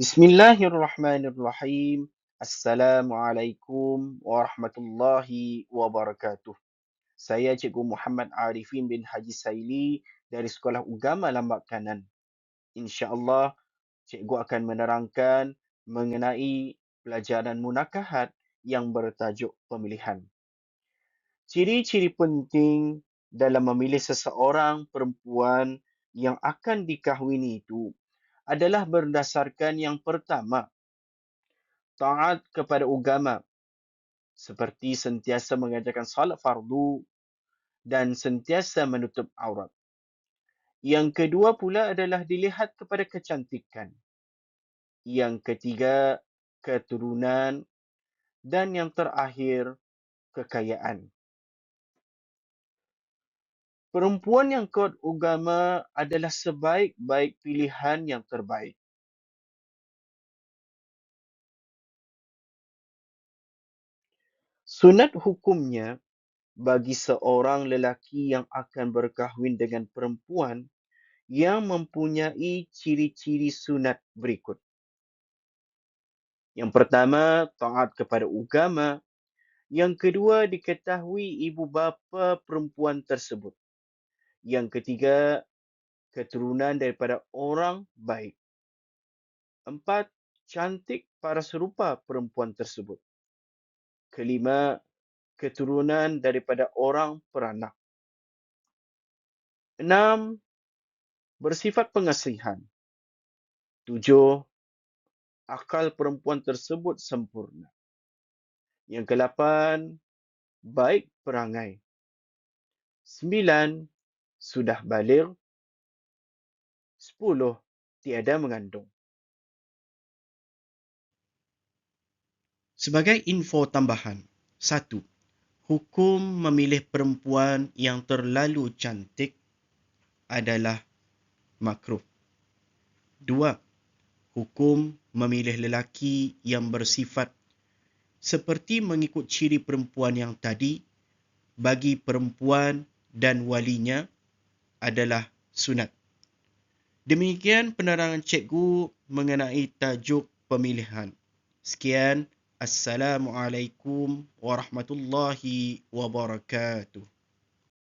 Bismillahirrahmanirrahim. Assalamualaikum warahmatullahi wabarakatuh. Saya Cikgu Muhammad Arifin bin Haji Saili dari Sekolah Ugama Lambak Kanan. InsyaAllah, Cikgu akan menerangkan mengenai pelajaran munakahat yang bertajuk pemilihan. Ciri-ciri penting dalam memilih seseorang perempuan yang akan dikahwini itu adalah berdasarkan yang pertama, taat kepada agama seperti sentiasa mengajarkan salat fardu dan sentiasa menutup aurat. Yang kedua pula adalah dilihat kepada kecantikan. Yang ketiga, keturunan. Dan yang terakhir, kekayaan. Perempuan yang kuat agama adalah sebaik-baik pilihan yang terbaik. Sunat hukumnya bagi seorang lelaki yang akan berkahwin dengan perempuan yang mempunyai ciri-ciri sunat berikut. Yang pertama, taat kepada agama. Yang kedua, diketahui ibu bapa perempuan tersebut. Yang ketiga, keturunan daripada orang baik. Empat, cantik para serupa perempuan tersebut. Kelima, keturunan daripada orang peranak. Enam, bersifat pengasihan. Tujuh, akal perempuan tersebut sempurna. Yang kelapan, baik perangai. Sembilan, sudah balik. Sepuluh, tiada mengandung. Sebagai info tambahan, satu, hukum memilih perempuan yang terlalu cantik adalah makruh. Dua, hukum memilih lelaki yang bersifat seperti mengikut ciri perempuan yang tadi bagi perempuan dan walinya adalah sunat. Demikian penerangan cikgu mengenai tajuk pemilihan. Sekian. Assalamualaikum warahmatullahi wabarakatuh.